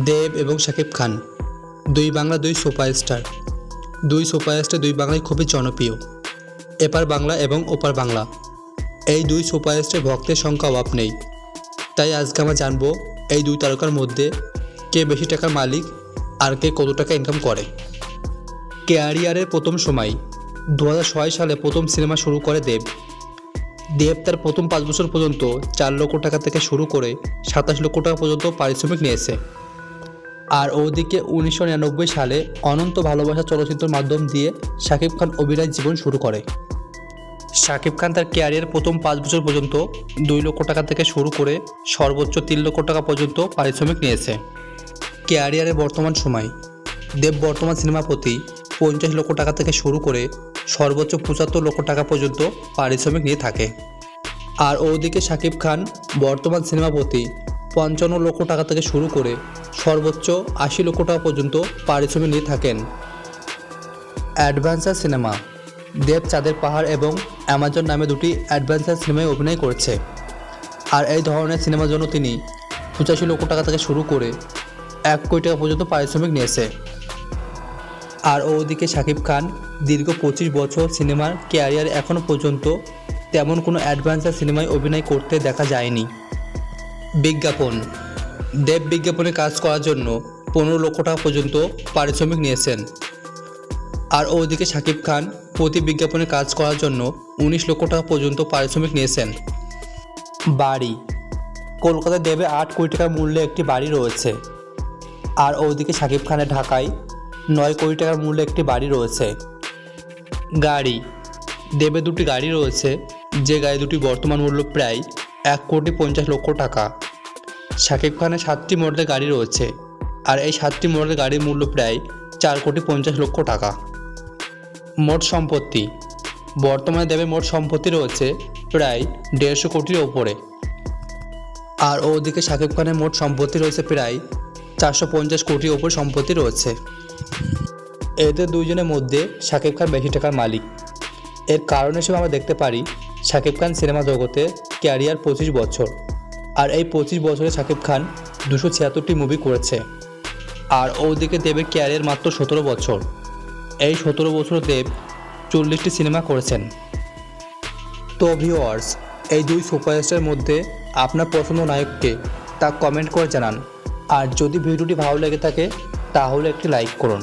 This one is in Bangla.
দেব এবং শাকিব খান। দুই বাংলা, দুই সুপারস্টার দুই সুপারস্টার দুই বাংলায় খুবই জনপ্রিয়। এপার বাংলা এবং ওপার বাংলা। এই দুই সুপারস্টার ভক্তের সংখ্যা অভাব নেই। তাই আজকে আমরা জানব এই দুই তারকার মধ্যে কে বেশি টাকার মালিক আর কে কত টাকা ইনকাম করে। ক্যারিয়ারের প্রথম সময় দু হাজার ছয় সালে প্রথম সিনেমা শুরু করে দেব। দেব তার প্রথম পাঁচ বছর পর্যন্ত চার লক্ষ টাকা থেকে শুরু করে সাতাশ লক্ষ টাকা পর্যন্ত পারিশ্রমিক নিয়েছে। আর ওদিকে উনিশশো নিরানব্বই সালে অনন্ত ভালোবাসা চলচ্চিত্রের মাধ্যম দিয়ে শাকিব খান অভিনয় জীবন শুরু করে। শাকিব খান তার ক্যারিয়ার প্রথম পাঁচ বছর পর্যন্ত দুই লক্ষ টাকা থেকে শুরু করে সর্বোচ্চ তিন লক্ষ টাকা পর্যন্ত পারিশ্রমিক নিয়েছে। ক্যারিয়ারের বর্তমান সময় দেব বর্তমান সিনেমা প্রতি পঞ্চাশ লক্ষ টাকা থেকে শুরু করে সর্বোচ্চ পঁচাত্তর লক্ষ টাকা পর্যন্ত পারিশ্রমিক নিয়ে থাকে। আর ওদিকে শাকিব খান বর্তমান সিনেমা প্রতি পঞ্চান্ন লক্ষ টাকা থেকে শুরু করে সর্বোচ্চ আশি লক্ষ টাকা পর্যন্ত পারিশ্রমিক নিয়ে থাকেন। অ্যাডভেঞ্চার সিনেমা, দেব চাঁদের পাহাড় এবং অ্যামাজন নামে দুটি অ্যাডভেঞ্চার সিনেমায় অভিনয় করেছে। আর এই ধরনের সিনেমার জন্য তিনি পঁচাশি লক্ষ টাকা থেকে শুরু করে এক কোটি টাকা পর্যন্ত পারিশ্রমিক নিয়েছে। আর ওদিকে শাকিব খান দীর্ঘ পঁচিশ বছর সিনেমার ক্যারিয়ার এখনও পর্যন্ত তেমন কোনো অ্যাডভেঞ্চার সিনেমায় অভিনয় করতে দেখা যায়নি। বিজ্ঞাপন দেব বিজ্ঞাপনে কাজ করার জন্য পনেরো লক্ষ টাকা পর্যন্ত পারিশ্রমিক নিয়েছেন। আর ওদিকে শাকিব খান প্রতি বিজ্ঞাপনে কাজ করার জন্য উনিশ লক্ষ টাকা পর্যন্ত পারিশ্রমিক নিয়েছেন। বাড়ি। কলকাতায় দেবে আট কোটি টাকার মূল্যে একটি বাড়ি রয়েছে। আর ওদিকে শাকিব খানের ঢাকায় নয় কোটি টাকার মূল্যে একটি বাড়ি রয়েছে। গাড়ি। দেবে দুটি গাড়ি রয়েছে, যে গাড়ি দুটি বর্তমান মূল্য প্রায় এক কোটি পঞ্চাশ লক্ষ টাকা। শাকিব খানের সাতটি মডেলের গাড়ি রয়েছে আর এই সাতটি মডেলের গাড়ির মূল্য প্রায় চার কোটি পঞ্চাশ লক্ষ টাকা। মোট সম্পত্তি, বর্তমানে দেবের মোট সম্পত্তি রয়েছে প্রায় দেড়শো কোটির ওপরে। আর ওদিকে শাকিব খানের মোট সম্পত্তি রয়েছে প্রায় চারশো পঞ্চাশ কোটির ওপর সম্পত্তি রয়েছে। এদের দুইজনের মধ্যে শাকিব খান বেশি টাকার মালিক। এর কারণ হিসেবে আমরা দেখতে পারি শাকিব খান সিনেমা জগতে ক্যারিয়ার পঁচিশ বছর। আর এই পঁচিশ বছরে শাকিব খান দুশো ছিয়াত্তরটি মুভি করেছে। আর ওদিকে দেবের ক্যারিয়ার মাত্র সতেরো বছর। এই সতেরো বছর দেব চল্লিশটি সিনেমা করেছেন। তো ভিওয়ার্স এই দুই সুপারস্টারের মধ্যে আপনার পছন্দ নায়ককে তা কমেন্ট করে জানান। আর যদি ভিডিওটি ভালো লেগে থাকে, তাহলে একটি লাইক করুন।